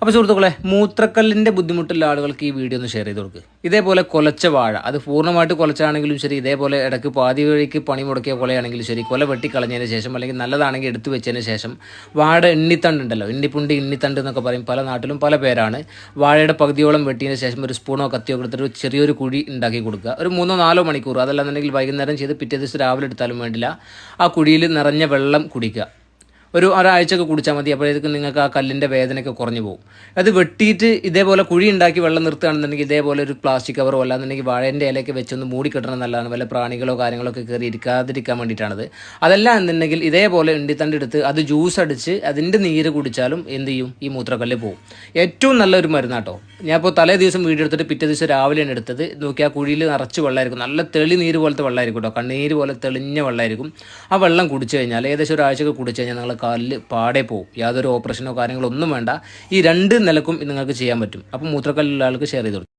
അപ്പോൾ സുഹൃത്തുക്കളെ മൂത്രക്കല്ലിന്റെ ബുദ്ധിമുട്ടുള്ള ആളുകൾക്ക് ഈ വീഡിയോ ഒന്ന് ഷെയർ ചെയ്ത് കൊടുക്കുക ഇതേപോലെ കൊലച്ച വാഴ അത് പൂർണമായിട്ട് കൊലച്ചാണെങ്കിലും ശരി ഇതേപോലെ ഇടയ്ക്ക് പാതി വഴിക്ക് പണി മുടക്കിയ കൊലയാണെങ്കിലും ശരി കൊല വെട്ടി കളഞ്ഞതിന് ശേഷം അല്ലെങ്കിൽ നല്ലതാണെങ്കിൽ എടുത്തു വെച്ചതിന് ശേഷം വാഴ എണ്ണിത്തണ്ട് ഉണ്ടല്ലോ എണ്ണിപ്പുണ്ടി എണ്ണിത്തണ്ട് എന്നൊക്കെ പറയും. പല നാട്ടിലും പല പേരാണ്. വാഴയുടെ പകുതിയോളം വെട്ടിയതിന് ശേഷം ഒരു സ്പൂണോ കത്തിയോ എടുത്തിട്ട് ഒരു ചെറിയൊരു കുഴി ഉണ്ടാക്കി കൊടുക്കുക. ഒരു മൂന്നോ നാലോ മണിക്കൂർ അതല്ലാന്നുണ്ടെങ്കിൽ വൈകുന്നേരം ചെയ്ത് പിറ്റേ ദിവസം രാവിലെ എടുത്താലും വേണ്ടില്ല. ആ കുഴിയിൽ നിറഞ്ഞ വെള്ളം കുടിക്കുക. ഒരു ഒരാഴ്ചയൊക്കെ കുടിച്ചാൽ മതി. അപ്പോഴേക്കും നിങ്ങൾക്ക് ആ കല്ലിന്റെ വേദനയൊക്കെ കുറഞ്ഞു പോകും. അത് വെട്ടിയിട്ട് ഇതേപോലെ കുഴി ഉണ്ടാക്കി വെള്ളം നിർത്തുകയാണെന്നുണ്ടെങ്കിൽ ഇതേപോലെ ഒരു പ്ലാസ്റ്റിക് കവറോ അല്ലാന്നുണ്ടെങ്കിൽ വാഴേന്റെ ഇലയൊക്കെ വെച്ചൊന്ന് മൂടി കെട്ടണം നല്ലതാണ് വല്ല പ്രാണികളോ കാര്യങ്ങളോ ഒക്കെ കയറി ഇരിക്കാതിരിക്കാൻ വേണ്ടിയിട്ടാണത്. അതല്ല എന്നുണ്ടെങ്കിൽ ഇതേപോലെ ഉണ്ടിത്തണ്ട് എടുത്ത് അത് ജ്യൂസ് അടിച്ച് അതിന്റെ നീര് കുടിച്ചാലും എന്ത് ചെയ്യും? ഈ മൂത്രക്കല്ല് പോവും. ഏറ്റവും നല്ലൊരു മരുന്നാട്ടോ. ഞാൻ ഇപ്പോൾ തലേ ദിവസം വീഡിയോ എടുത്തിട്ട് പിറ്റേ ദിവസം രാവിലെയാണ് എടുത്തത്. നോക്കി ആ കുഴിയിൽ നിറച്ച് വെള്ളമായിരിക്കും. നല്ല തെളി നീര് പോലത്തെ വെള്ളമായിരിക്കും കേട്ടോ. കണ്ണീര് പോലെ തെളിഞ്ഞ വെള്ളമായിരിക്കും. ആ വെള്ളം കുടിച്ചു കഴിഞ്ഞാൽ ഏകദേശം ഒരാഴ്ചയൊക്കെ കുടിച്ചു കഴിഞ്ഞാൽ നിങ്ങൾ കാലിൽ പാടെ പോകും യാതൊരു ഓപ്പറേഷനോ കാര്യങ്ങളോ ഒന്നും വേണ്ട. ഈ രണ്ട് നിലക്കും നിങ്ങൾക്ക് ചെയ്യാൻ പറ്റും. അപ്പം മൂത്രക്കല്ലുള്ള ആൾക്ക് ഷെയർ ചെയ്ത്